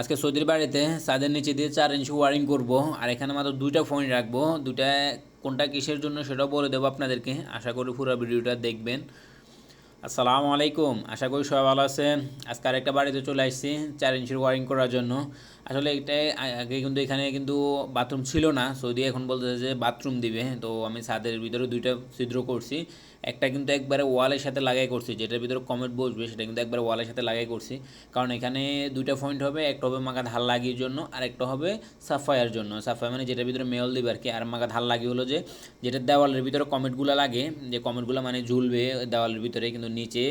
আজকে সৌদির বাড়িতে ছাদের নিচে দিয়ে চার ইঞ্চি ওয়ারিং করব, আর এখানে মাত্র দুইটা ফোন রাখব। দুইটা কোনটা কিসের জন্য সেটাও বলে দেবো আপনাদেরকে। আশা করি পুরো ভিডিওটা দেখবেন। আসসালামু আলাইকুম। আশা করি সবাই ভালো আছেন। আজকে আরেকটা বাড়িতে চলে আসছি, চার ইঞ্চির ওয়ারিং করার জন্য। আসলে এটাই আগে কিন্তু এখানে কিন্তু বাথরুম ছিল না। সৌদি এখন বলতেছে যে বাথরুম দিবে। তো আমি ছাদের ভিতরে দুইটা ছিদ্র করছি। একটা কিন্তু একবারে ওয়ালের সাথে লাগাই করছি, যেটার ভিতরে কমেট বসবে, সেটা কিন্তু একবারে ওয়ালের সাথে লাগাই করছি। কারণ এখানে দুইটা পয়েন্ট হবে, একটা হবে মাগাত হাল লাগিয়ে জন্য, আর একটা হবে সাফায়ার জন্য। সাফাই মানে যেটার ভিতরে মেল দিবে আর কি আর মাগাত হাল লাগিয়ে হলো যে, যেটা দেওয়ালের ভিতরে কমেন্টগুলো লাগে, যে কমেন্টগুলো মানে ঝুলবে দেওয়ালের ভিতরে, কিন্তু নিচে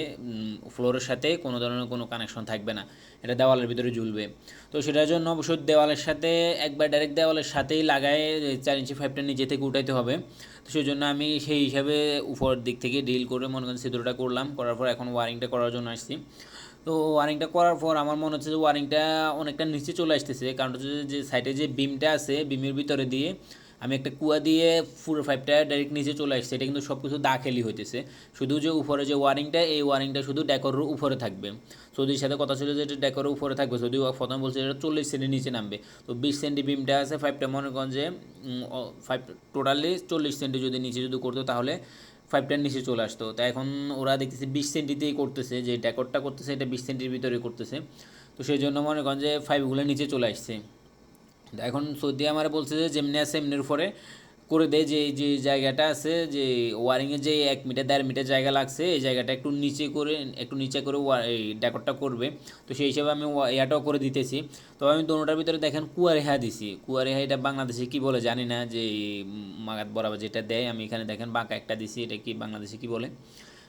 ফ্লোরের সাথে কোনো ধরনের কোনো কানেকশন থাকবে না। এটা দেওয়ালের ভিতরে ঝুলবে। তো সেটার জন্য অবশ্যই দেওয়ালের সাথে, একবার ডাইরেক্ট দেওয়ালের সাথেই লাগায় চার ইঞ্চি ফাইভটা নিজে থেকে উঠাইতে হবে। তো সেই জন্য আমি সেই হিসাবে উপরের দিক থেকে ডিল করে মনে করেন ছিদ্রটা করলাম, করার পর এখন ওয়ারিংটা করার জন্য আসছি। তো ওয়ারিংটা করার পর আমার মনে হচ্ছে যে ওয়ারিংটা অনেকটা নিচে চলে আসতেছে, কারণ হচ্ছে যে সাইডে যে বিমটা আছে বিমের ভিতরে দিয়ে আমি একটা কুয়া দিয়ে ফুল ফাইভটা ডাইরেক্ট নিচে চলে আসছে, এটা কিন্তু সব কিছু দাখেলি হইতেছে। শুধু যে উপরে যে ওয়ারিংটা এই ওয়ারিংটা শুধু ডেকোরের উপরে থাকবে। সৌদির সাথে কথা ছিল যে এটা ডেকোরের উপরে থাকবে যদিও প্রথমে বলছে এটা চল্লিশ সেন্টি নিচে নামবে। তো বিশ সেন্টি বিমটা আছে ফাইভটা মনে করেন যে ফাইভ টোটালি চল্লিশ সেন্টি যদি নিচে যদি করতো তাহলে ফাইভটার নিচে চলে আসতো। তা এখন ওরা দেখতেছে বিশ সেন্টিতেই করতেছে, যে ডেকোরটা করতেছে, এটা বিশ সেন্টির ভিতরে করতেছে। তো সেই জন্য মনে করেন যে ফাইভগুলো নিচে চলে আসছে। এখন সৌদি আমার বলছে যে যেমনি আছে এমনির উপরে করে দেয়, যে যে জায়গাটা আছে, যে ওয়ারিংয়ের যে এক মিটার, দেড় মিটার জায়গা লাগছে, এই জায়গাটা একটু নিচে করে, একটু নিচে করে এই ডেকরটা করবে। তো সেই হিসাবে আমি ইয়াটাও করে দিতেছি। তো আমি দোনোটার ভিতরে দেখেন কুয়ারেহা দিছি। কুয়ারেহা এটা বাংলাদেশে কি বলে জানি না, যে মাগাত বরাবর যেটা দেয়, আমি এখানে দেখেন বাঁকা একটা দিছি, এটা কি বাংলাদেশে কি বলে?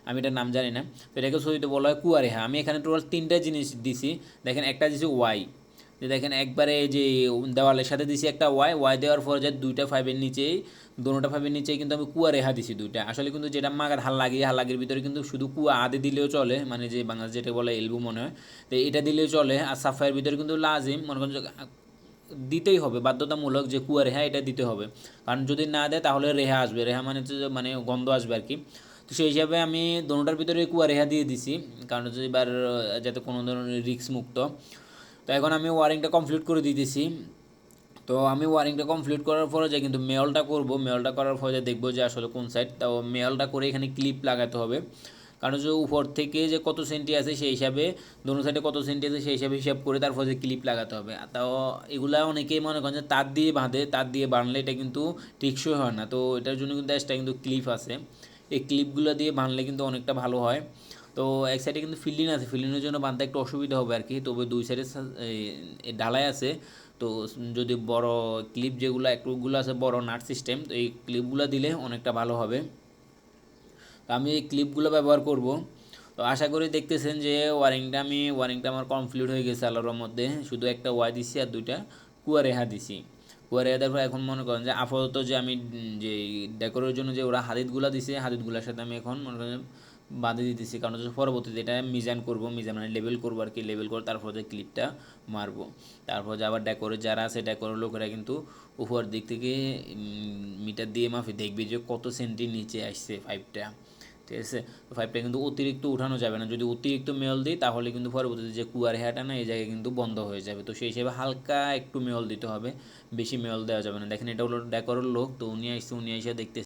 আমি এটার নাম জানি না। তো এটাকে সৌদিতে বলা হয় কুয়ারেহা আমি এখানে টোটাল তিনটা জিনিস দিছি। দেখেন একটা দিছি ওয়াই যে দেখেন একবারে যে দেওয়ালের সাথে দিছি একটা ওয়াই ওয়াই দেওয়ার পর যে দুইটা ফাইভের নিচেই দোনোটা ফাইভের নিচে কিন্তু আমি কুয়া রেহা দিছি দুইটা। আসলে কিন্তু যেটা মাগার হাল লাগিয়ে, হাল লাগির ভিতরে কিন্তু শুধু কুয়া আদে দিলেও চলে মানে যে বাংলাদেশ যেটা বলে এলবু মনে হয়, তো এটা দিলেও চলে। আর সাফাইয়ের ভিতরে কিন্তু লাজিম, মনে করেন দিতেই হবে, বাধ্যতামূলক যে কুয়া রেহা এটা দিতে হবে। কারণ যদি না দেয় তাহলে রেহা আসবে, রেহা মানে মানে গন্ধ আসবে আর কি। তো সেই হিসাবে আমি দোনোটার ভিতরে কুয়া রেহা দিয়ে দিছি, কারণ হচ্ছে এবার যাতে কোনো ধরনের রিক্স মুক্ত। তো এখন আমি ওয়ারিংটা কমপ্লিট করে দিতেছি। তো আমি ওয়ারিংটা কমপ্লিট করার পরে যে কিন্তু মেয়লটা করব মেয়লটা করার পরে দেখব যে আসলে কোন সাইড তো মেয়লটা করে এখানে ক্লিপ লাগাতে হবে। কারণ যে উপর থেকে যে কত সেন্টি আছে সেই হিসাবে, দোনো সাইডে কত সেন্টি আছে সেই হিসাবে হিসাব করে তারপর যে ক্লিপ লাগাতে হবে। তাও এগুলা অনেকেই মনে করেন যে তার দিয়ে বাঁধে, তার দিয়ে বাঁধলে এটা কিন্তু টিকসই হয় না। তো এটার জন্য কিন্তু এক্সট্রা কিন্তু ক্লিপ আছে। এই ক্লিপগুলো দিয়ে বাঁধলে কিন্তু অনেকটা ভালো হয়। তো এক সাইডে কিন্তু ফিল্ডিং আছে ফিল্ডিংয়ের জন্য বাঁধতে একটু অসুবিধা হবে আর কি তবে দুই সাইডে ডালাই আছে। তো যদি বড় ক্লিপ যেগুলো একটুগুলো আছে, বড় নাট সিস্টেম তো এই ক্লিপগুলো দিলে অনেকটা ভালো হবে। তো আমি এই ক্লিপগুলো ব্যবহার করব। তো আশা করি দেখতেছেন যে ওয়ারিংটা আমি, ওয়ারিংটা আমার কমপ্লিট হয়ে গেছে আলোর মধ্যে শুধু একটা ওয়াই দিছি আর দুইটা কুয়া রেহা দিছি। কুয়া রেহা দেওয়ার পর এখন মনে করেন যে আপাতত যে আমি যে ডেকোরের জন্য যে ওরা হাদিদগুলো দিছে, হাদিদগুলোর সাথে আমি এখন মনে করেন বাঁধে দিতেছি। কারণ হচ্ছে পরবর্তীতে এটা মিজান করব, মিজান মানে লেভেল করব আর কি লেভেল করে তারপর যে ক্লিপটা মারবো। তারপর যে আবার ডেকোরে যারা আছে ডেকোরের লোকেরা কিন্তু উপর দিক থেকে মিটার দিয়ে মাফি দেখবে যে কত সেন্টি নিচে আসছে পাইপটা ঠিক আছে? তো পাইপটা কিন্তু অতিরিক্ত উঠানো যাবে না। যদি অতিরিক্ত মেল দিই, তাহলে কিন্তু পরবর্তীতে যে কুয়ার হেয়াটা না, এই জায়গায় কিন্তু বন্ধ হয়ে যাবে। তো সেই হিসেবে হালকা একটু মেল দিতে হবে। বেশি মেল দেওয়া যাবে না। দেখেন এটা হলো ডেকোরের লোক, তো উনি আসছে, উনি এসে দেখতে